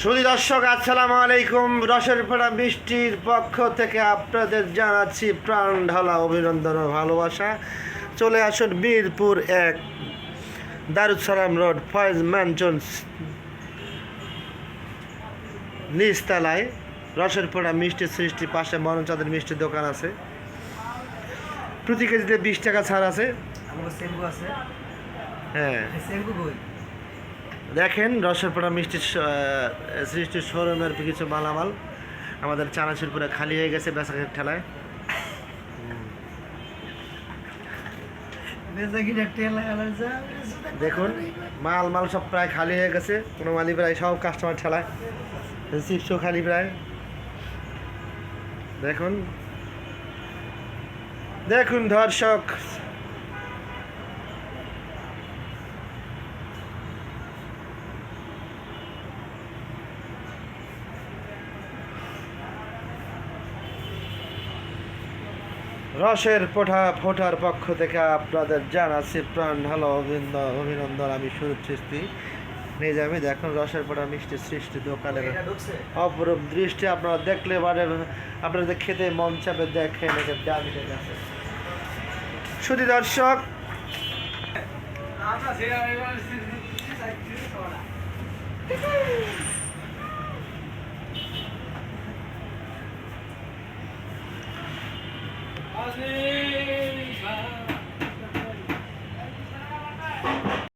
সুধী দর্শক আসসালামু আলাইকুম। রসের পাড়া মিষ্টির পক্ষ থেকে আপনাদের জানাচ্ছি প্রাণ ঢালা অভিনন্দন ও ভালোবাসা। চলে আসুন মিরপুর এক দারুসালাম রোড ফয়েজ ম্যানশন নিচতলায়। রসের পোড়া মিষ্টি সৃষ্টি পাশে মরণচাঁদের মিষ্টির দোকান আছে। প্রতি কেজিতে বিশ টাকা ছাড় আছে। হ্যাঁ। দেখেন রসরপাড়া মিষ্টি সৃষ্টির শোরুমের কিছু মালামাল আমাদের চানাচুর পুরো খালি হয়ে গেছে বেচাকের ঠেলায়। দেখুন মাল মাল সব প্রায় খালি হয়ে গেছে কোনো মালি প্রায় সব কাস্টমার ঠেলায়। চিপসও খালি প্রায়। দেখুন। দেখুন দর্শক রসের পোঠা ফোটার পক্ষ থেকে আপনাদের জানাচ্ছি প্রাণ ভালো অভিনন্দন অভিনন্দন। আমি সুরজ সৃষ্টি। যাবে দেখুন, রসের পোটা মিষ্টি সৃষ্টি দোকানের অপরূপ দৃষ্টি। আপনারা দেখলে মানে আপনাদের খেতে মন চাপে দেখেন এটা দামি শুধু দর্শক। Amen.